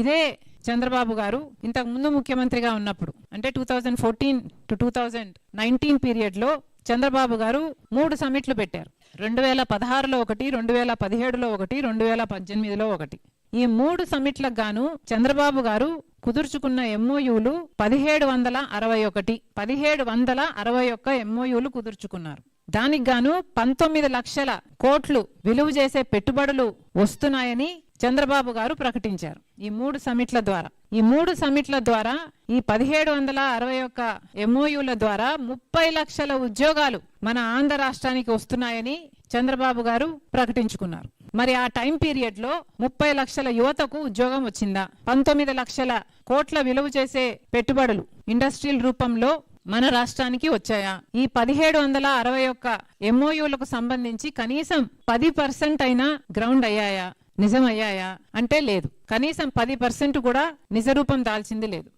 ఇదే చంద్రబాబు గారు ఇంతకు ముందు ముఖ్యమంత్రిగా ఉన్నప్పుడు అంటే two thousand fourteen to two thousand nineteen పీరియడ్లో చంద్రబాబు గారు మూడు సమిట్లు పెట్టారు. రెండు వేల పదహారులో ఒకటి రెండు వేల పదిహేడులో ఒకటి రెండు వేల పద్దెనిమిదిలో ఒకటి. ఈ మూడు సమిట్లకు గాను చంద్రబాబు గారు కుదుర్చుకున్న ఎంఓయూలు పదిహేడు వందల అరవై ఒకటి పదిహేడు వందల అరవై ఒక్క ఎంఓయూలు కుదుర్చుకున్నారు. దానికి గాను పంతొమ్మిది లక్షల కోట్లు విలువ చేసే పెట్టుబడులు వస్తున్నాయని చంద్రబాబు గారు ప్రకటించారు. ఈ మూడు సమిట్ల ద్వారా. ఈ మూడు సమిట్ల ద్వారా ఈ పదిహేడు వందల అరవై ఒక్క ఎంఓయూల ద్వారా ముప్పై లక్షల ఉద్యోగాలు మన ఆంధ్ర రాష్ట్రానికి వస్తున్నాయని చంద్రబాబు గారు ప్రకటించుకున్నారు. మరి ఆ టైం పీరియడ్లో ముప్పై లక్షల యువతకు ఉద్యోగం వచ్చిందా? పంతొమ్మిది లక్షల కోట్ల విలువ చేసే పెట్టుబడులు ఇండస్ట్రియల్ రూపంలో మన రాష్ట్రానికి వచ్చాయా? ఈ పదిహేడు వందల అరవై ఒక్క ఎంఓయూలకు సంబంధించి కనీసం పది పర్సెంట్ అయినా గ్రౌండ్ అయ్యాయా? నిజమయ్యాయా అంటే లేదు. కనీసం పది పర్సెంట్ కూడా నిజరూపం దాల్చింది లేదు.